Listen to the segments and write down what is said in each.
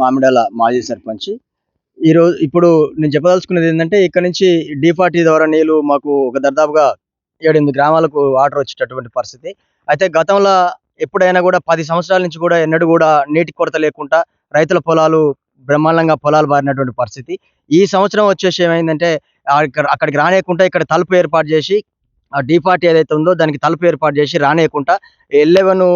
మామిడాల మాజీ సర్పంచ్. ఈరోజు ఇప్పుడు నేను చెప్పదలుచుకున్నది ఏంటంటే ఇక్కడ నుంచి డిఫార్టీ ద్వారా నీళ్ళు మాకు ఒక దర్దాపుగా ఏడెనిమిది గ్రామాలకు వాటర్ వచ్చేటటువంటి పరిస్థితి. అయితే గతంలో ఎప్పుడైనా కూడా పది సంవత్సరాల నుంచి కూడా ఎన్నడూ కూడా నీటి కొరత లేకుండా రైతుల పొలాలు బ్రహ్మాండంగా పొలాలు బారినటువంటి పరిస్థితి. ఈ సంవత్సరం వచ్చేసి ఏమైందంటే అక్కడికి రానేయకుండా ఇక్కడ తలుపు ఏర్పాటు చేసి ఆ డిఫార్టీ ఏదైతే ఉందో దానికి తలుపు ఏర్పాటు చేసి రానేయకుండా ఎల్లెవెన్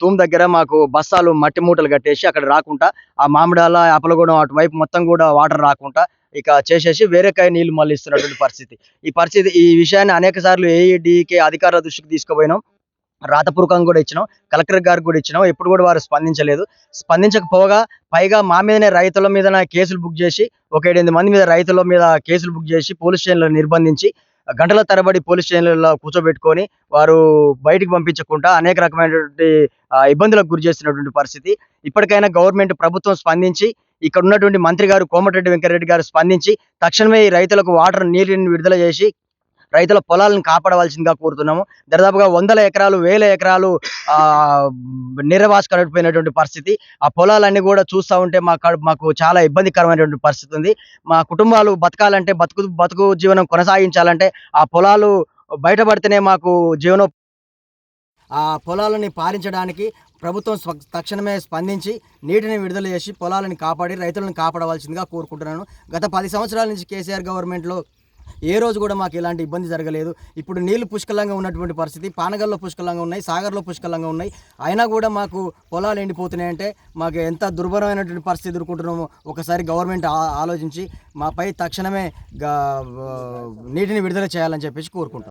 తూమ్ దగ్గర మాకు బస్తాలు మట్టి మూటలు కట్టేసి అక్కడ రాకుండా ఆ మామిడాల అప్పలగూడెం అటువైపు మొత్తం కూడా వాటర్ రాకుండా ఇక చేసేసి వేరే కాయ నీళ్ళు మళ్ళీ ఇస్తున్నటువంటి పరిస్థితి. ఈ పరిస్థితి ఈ విషయాన్ని అనేక సార్లు ఏఈడికి అధికారుల దృష్టికి తీసుకుపోయినాం. రాతపూర్వకంగా కూడా ఇచ్చినాం. కలెక్టర్ గారికి కూడా ఇచ్చినాం. ఎప్పుడు కూడా వారు స్పందించలేదు. స్పందించకపోగా పైగా మా మీదనే రైతుల మీద కేసులు బుక్ చేసి ఒక ఏడెనిమిది మంది మీద రైతుల మీద కేసులు బుక్ చేసి పోలీస్ స్టేషన్లో నిర్బంధించి గంటల తరబడి పోలీస్ స్టేషన్లలో కూర్చోబెట్టుకొని వారు బయటికి పంపించకుండా అనేక రకమైనటువంటి ఇబ్బందులకు గురి చేస్తున్నటువంటి పరిస్థితి. ఇప్పటికైనా గవర్నమెంట్ ప్రభుత్వం స్పందించి ఇక్కడ ఉన్నటువంటి మంత్రి గారు కోమటిరెడ్డి వెంకటరెడ్డి గారు స్పందించి తక్షణమే ఈ రైతులకు వాటర్ నీటిని విడుదల చేసి రైతుల పొలాలను కాపాడవలసిందిగా కోరుతున్నాము. దాదాపుగా వందల ఎకరాలు వేల ఎకరాలు ఆ పరిస్థితి. ఆ పొలాలన్నీ కూడా చూస్తూ ఉంటే మాకు మాకు చాలా ఇబ్బందికరమైనటువంటి పరిస్థితి ఉంది. మా కుటుంబాలు బతకాలంటే బతుకు బతుకు జీవనం కొనసాగించాలంటే ఆ పొలాలు బయటపడితేనే మాకు జీవనో ఆ పొలాలని పారించడానికి ప్రభుత్వం తక్షణమే స్పందించి నీటిని విడుదల చేసి పొలాలను కాపాడి రైతులను కాపాడవలసిందిగా కోరుకుంటున్నాను. గత పది సంవత్సరాల నుంచి కేసీఆర్ గవర్నమెంట్లో ఏ రోజు కూడా మాకు ఎలాంటి ఇబ్బంది జరగలేదు. ఇప్పుడు నీళ్ళు పుష్కలంగా ఉన్నటువంటి పరిస్థితి పానగల్లో పుష్కలంగా ఉన్నాయి సాగర్లో పుష్కలంగా ఉన్నాయి. అయినా కూడా మాకు పొలాలు ఎండిపోతున్నాయంటే మాకు ఎంత దుర్భరమైనటువంటి పరిస్థితి ఎదుర్కొంటున్నామో ఒకసారి గవర్నమెంట్ ఆలోచించి మాపై తక్షణమే నీటిని విడుదల చేయాలని చెప్పేసి కోరుకుంటాం